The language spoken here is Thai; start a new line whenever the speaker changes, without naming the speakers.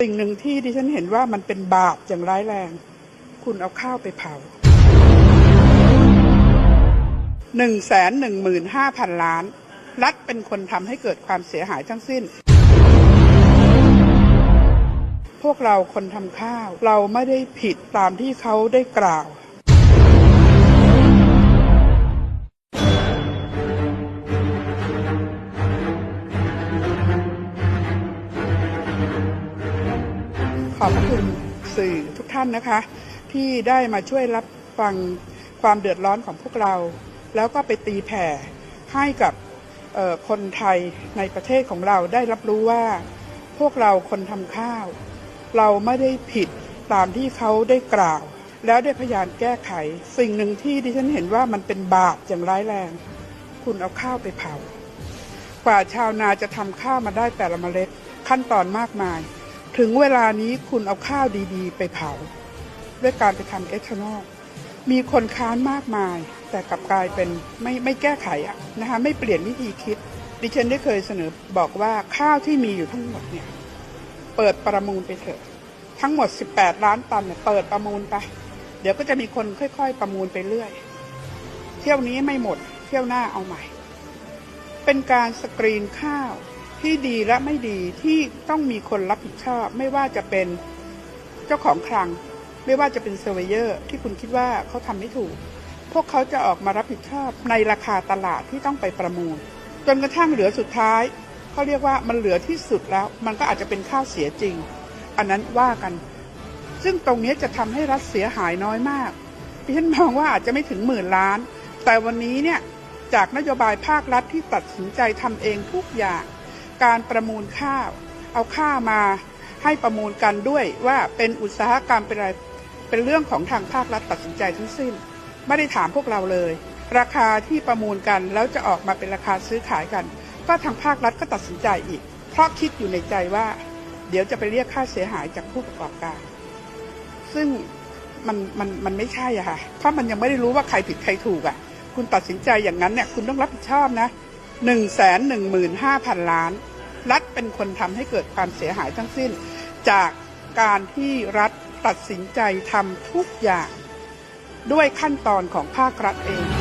สิ่งหนึ่งที่ดิฉันเห็นว่ามันเป็นบาปอย่างร้ายแรง คุณเอาข้าวไปเผาหนึ่งแสนหนึ่งหมื่นห้าพันล้าน รัฐเป็นคนทำให้เกิดความเสียหายทั้งสิ้น พวกเราคนทำข้าวเราไม่ได้ผิดตามที่เขาได้กล่าว ขอบพระคุณสื่อทุกท่านนะคะ ที่ได้มาช่วยรับฟังความเดือดร้อนของพวกเรา แล้วก็ไปตีแผ่ให้กับคนไทยในประเทศของเราได้รับรู้ว่า พวกเราคนทำข้าว เราไม่ได้ผิดตามที่เขาได้กล่าว แล้วได้พยายามแก้ไข สิ่งหนึ่งที่ดิฉันเห็นว่ามันเป็นบาปอย่างร้ายแรง คุณเอาข้าวไปเผากว่าชาวนาจะทำข้าวมาได้แต่ละเมล็ดขั้นตอนมากมาย ถึงเวลานี้คุณเอาข้าวดีๆ ไปเผา ด้วยการไปทำเอทานอลมีคนค้านมากมาย แต่กลับกลายเป็นไม่ไม่แก้ไขอะนะคะไม่เปลี่ยนวิธีคิด ดิฉันได้เคยเสนอบอกว่าข้าวที่มีอยู่ทั้งหมดเนี่ยเปิดประมูลไปเถอะ ทั้งหมด 18 ล้านตันเนี่ยเปิดประมูลไป เดี๋ยวก็จะมีคนค่อยๆ ประมูลไปเรื่อย เที่ยวนี้ไม่หมด เที่ยวหน้าเอาใหม่ เป็นการสกรีนข้าว ที่ดีและไม่ดีที่ต้องมีคนรับผิดชอบ ไม่ว่าจะเป็นเจ้าของคลัง ไม่ว่าจะเป็นเซอร์เวเยอร์ที่คุณคิดว่าเขาทำไม่ถูก พวกเขาจะออกมารับผิดชอบในราคาตลาดที่ต้องไปประมูล จนกระทั่งเหลือสุดท้ายเขาเรียกว่ามันเหลือที่สุดแล้ว มันก็อาจจะเป็นข้าวเสียจริง อันนั้นว่ากัน ซึ่งตรงนี้จะทำให้รัฐเสียหายน้อยมากดิฉันมองว่าอาจจะไม่ถึงหมื่นล้าน แต่วันนี้เนี่ยจากนโยบายภาครัฐที่ตัดสินใจทำเองทุกอย่าง การประมูลข้าว เอาข้าวมาให้ประมูลกันด้วยว่าเป็นอุตสาหกรรมเป็นอะไรเป็นเรื่องของทางภาครัฐตัดสินใจทั้งสิ้น ไม่ได้ถามพวกเราเลย ราคาที่ประมูลกันแล้วจะออกมาเป็นราคาซื้อขายกัน ก็ทางภาครัฐก็ตัดสินใจอีก เพราะคิดอยู่ในใจว่า เดี๋ยวจะไปเรียกค่าเสียหายจากผู้ประกอบการ ซึ่งมันมันมันไม่ใช่อะค่ะเพราะมันยังไม่ได้รู้ว่าใครผิดใครถูกอะคุณตัดสินใจอย่างนั้นเนี่ยคุณต้องรับผิดชอบนะหนึ่งแสนหนึ่งหมื่นห้าพันล้าน รัฐเป็นคนทำให้เกิดความเสียหายทั้งสิ้น จากการที่รัฐตัดสินใจทำทุกอย่าง ด้วยขั้นตอนของภาครัฐเอง